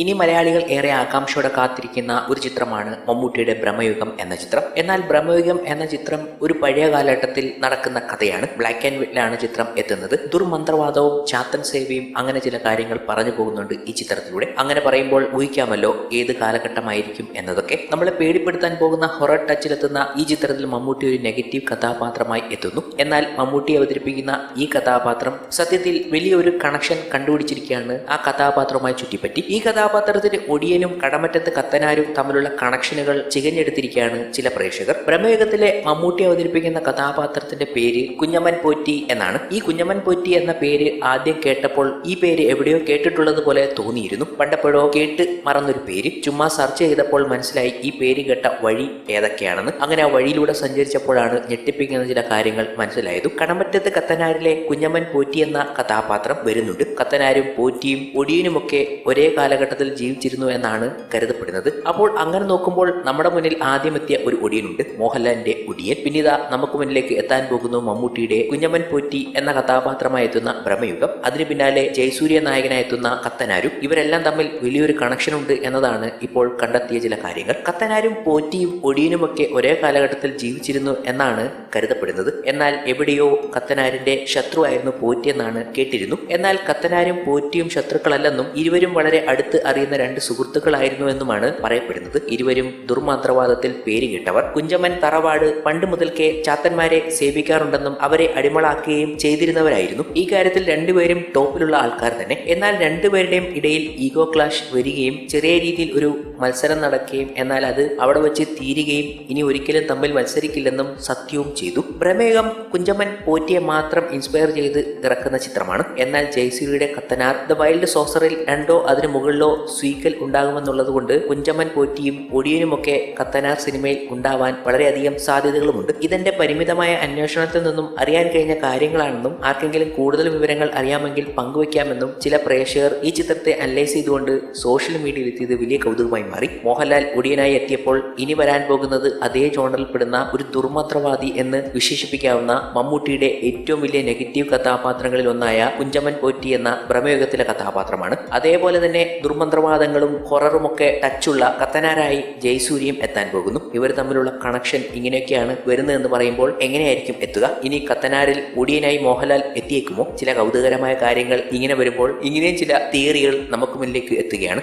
ഇനി മലയാളികൾ ഏറെ ആകാംക്ഷയോടെ കാത്തിരിക്കുന്ന ഒരു ചിത്രമാണ് മമ്മൂട്ടിയുടെ ബ്രഹ്മയുഗം എന്ന ചിത്രം. എന്നാൽ ബ്രഹ്മയുഗം എന്ന ചിത്രം ഒരു പഴയ കാലഘട്ടത്തിൽ നടക്കുന്ന കഥയാണ്. ബ്ലാക്ക് ആൻഡ് വൈറ്റിലാണ് ചിത്രം എത്തുന്നത്. ദുർമന്ത്രവാദവും ചാത്തൻ സേവയും അങ്ങനെ ചില കാര്യങ്ങൾ പറഞ്ഞു പോകുന്നുണ്ട് ഈ ചിത്രത്തിലൂടെ. അങ്ങനെ പറയുമ്പോൾ ഊഹിക്കാമല്ലോ ഏത് കാലഘട്ടമായിരിക്കും എന്നതൊക്കെ. നമ്മളെ പേടിപ്പെടുത്താൻ പോകുന്ന ഹൊറർ ടച്ചിലെത്തുന്ന ഈ ചിത്രത്തിൽ മമ്മൂട്ടി ഒരു നെഗറ്റീവ് കഥാപാത്രമായി എത്തുന്നു. എന്നാൽ മമ്മൂട്ടി അവതരിപ്പിക്കുന്ന ഈ കഥാപാത്രം സത്യത്തിൽ വലിയൊരു കണക്ഷൻ കണ്ടുപിടിച്ചിരിക്കുകയാണ് ആ കഥാപാത്രവുമായി ചുറ്റിപ്പറ്റി. ഈ കഥാപാത്രത്തിന് ഒടിയനും കടമറ്റത്ത് കത്തനാരും തമ്മിലുള്ള കണക്ഷനുകൾ ചികഞ്ഞെടുത്തിരിക്കുകയാണ് ചില പ്രേക്ഷകർ. ബ്രഹ്മയുഗത്തിലെ മമ്മൂട്ടി അവതരിപ്പിക്കുന്ന കഥാപാത്രത്തിന്റെ പേര് കുഞ്ഞമ്മൻ പോറ്റി എന്നാണ്. ഈ കുഞ്ഞമ്മൻ പോറ്റി എന്ന പേര് ആദ്യം കേട്ടപ്പോൾ ഈ പേര് എവിടെയോ കേട്ടിട്ടുള്ളത് പോലെ തോന്നിയിരുന്നു. പണ്ടപ്പോഴോ കേട്ട് മറന്നൊരു പേര്. ചുമ്മാ സെർച്ച് ചെയ്തപ്പോൾ മനസ്സിലായി ഈ പേര് കേട്ട വഴി ഏതൊക്കെയാണെന്ന്. അങ്ങനെ ആ വഴിയിലൂടെ സഞ്ചരിച്ചപ്പോഴാണ് ഞെട്ടിപ്പിക്കുന്ന ചില കാര്യങ്ങൾ മനസ്സിലായതും. കടമറ്റത്ത് കത്തനാരിലെ കുഞ്ഞമ്മൻ പോറ്റി എന്ന കഥാപാത്രം വരുന്നുണ്ട്. കത്തനാരും പോറ്റിയും ഒടിയനുമൊക്കെ ഒരേ കാലഘട്ടത്തിൽ ജീവിച്ചിരുന്നു എന്നാണ് കരുതപ്പെടുന്നത്. അപ്പോൾ അങ്ങനെ നോക്കുമ്പോൾ നമ്മുടെ മുന്നിൽ ആദ്യമെത്തിയ ഒരു ഒടിയനുണ്ട് മോഹൻലാലിന്റെ ഒടിയൻ. പിന്നീട് നമുക്ക് മുന്നിലേക്ക് എത്താൻ പോകുന്നു മമ്മൂട്ടിയുടെ കുഞ്ഞമ്മൻ പോറ്റി എന്ന കഥാപാത്രമായി എത്തുന്ന ഭ്രമയുഗം അതിന് പിന്നാലെ ജയസൂര്യ നായകനായി എത്തുന്ന കത്തനാരും. ഇവരെല്ലാം തമ്മിൽ വലിയൊരു കണക്ഷൻ ഉണ്ട് എന്നതാണ് ഇപ്പോൾ കണ്ടെത്തിയ ചില കാര്യങ്ങൾ. കത്തനാരും പോറ്റിയും ഒടിയനുമൊക്കെ ഒരേ കാലഘട്ടത്തിൽ ജീവിച്ചിരുന്നു എന്നാണ് കരുതപ്പെടുന്നത്. എന്നാൽ എവിടെയോ കത്തനാരിന്റെ ശത്രുവായിരുന്നു പോറ്റി എന്നാണ് കേട്ടിരുന്നു. എന്നാൽ കത്തനാരും പോറ്റിയും ശത്രുക്കളല്ലെന്നും ഇരുവരും വളരെ അടുത്ത് അറിയുന്ന രണ്ട് സുഹൃത്തുക്കളായിരുന്നു എന്നുമാണ് പറയപ്പെടുന്നത്. ഇരുവരും ദുർമന്ത്രവാദത്തിൽ പേരുകേട്ടവർ കുഞ്ചമ്മൻ തറവാട് പണ്ട് മുതൽക്കേ ചാത്തന്മാരെ സേവിക്കാറുണ്ടെന്നും അവരെ അടിമളാക്കുകയും ചെയ്തിരുന്നവരായിരുന്നു. ഈ കാര്യത്തിൽ രണ്ടുപേരും ടോപ്പിലുള്ള ആൾക്കാർ തന്നെ. എന്നാൽ രണ്ടുപേരുടെയും ഇടയിൽ ഈഗോ ക്ലാഷ് വരികയും ചെറിയ രീതിയിൽ ഒരു മത്സരം നടക്കുകയും എന്നാൽ അത് അവിടെ വെച്ച് തീരുകയും ഇനി ഒരിക്കലും തമ്മിൽ മത്സരിക്കില്ലെന്നും സത്യവും ചെയ്തു. പ്രമേഹം കുഞ്ചമ്മൻ പോറ്റിയെ മാത്രം ഇൻസ്പയർ ചെയ്ത് ഇറക്കുന്ന ചിത്രമാണ്. എന്നാൽ ജയസൂര്യയുടെ കത്തനാർ ദ വൈൽഡ് സോസറിൽ രണ്ടോ അതിന് മുകളിലോ സ്വീക്കൽ ഉണ്ടാകുമെന്നുള്ളത് കൊണ്ട് കുഞ്ചമ്മൻ പോറ്റിയും ഒടിയനുമൊക്കെ കത്തനാർ സിനിമയിൽ ഉണ്ടാവാൻ വളരെയധികം സാധ്യതകളുമുണ്ട്. ഇതെന്റെ പരിമിതമായ അന്വേഷണത്തിൽ നിന്നും അറിയാൻ കഴിഞ്ഞ കാര്യങ്ങളാണെന്നും ആർക്കെങ്കിലും കൂടുതൽ വിവരങ്ങൾ അറിയാമെങ്കിൽ പങ്കുവയ്ക്കാമെന്നും ചില പ്രേക്ഷകർ ഈ ചിത്രത്തെ അനലൈസ് ചെയ്തുകൊണ്ട് സോഷ്യൽ മീഡിയയിൽ എത്തിയത് വലിയ കൗതുകമായി മാറി മോഹൻലാൽ ഒടിയനായി എത്തിയപ്പോൾ ഇനി വരാൻ പോകുന്നത് അതേ ജോണറിൽ പെടുന്ന ഒരു ദുർമന്ത്രവാദി എന്ന് വിശേഷിപ്പിക്കാവുന്ന മമ്മൂട്ടിയുടെ ഏറ്റവും വലിയ നെഗറ്റീവ് കഥാപാത്രങ്ങളിൽ ഒന്നായ കുഞ്ചമ്മൻ പോറ്റി എന്ന ഭ്രമയുഗത്തിലെ കഥാപാത്രമാണ്. അതേപോലെ തന്നെ ദുർമന്ത്രവാദങ്ങളും ഹൊററുമൊക്കെ ടച്ചുള്ള കത്തനാരായി ജയസൂര്യയും എത്താൻ പോകുന്നു. ഇവർ തമ്മിലുള്ള കണക്ഷൻ ഇങ്ങനെയൊക്കെയാണ് വരുന്നതെന്ന് പറയുമ്പോൾ എങ്ങനെയായിരിക്കും എത്തുക? ഇനി കത്തനാരിൽ ഒടിയനായി മോഹൻലാൽ എത്തിയേക്കുമോ? ചില കൗതുകരമായ കാര്യങ്ങൾ ഇങ്ങനെ വരുമ്പോൾ ഇങ്ങനെയും ചില തിയറികൾ നമുക്ക് മുന്നിലേക്ക് എത്തുകയാണ്.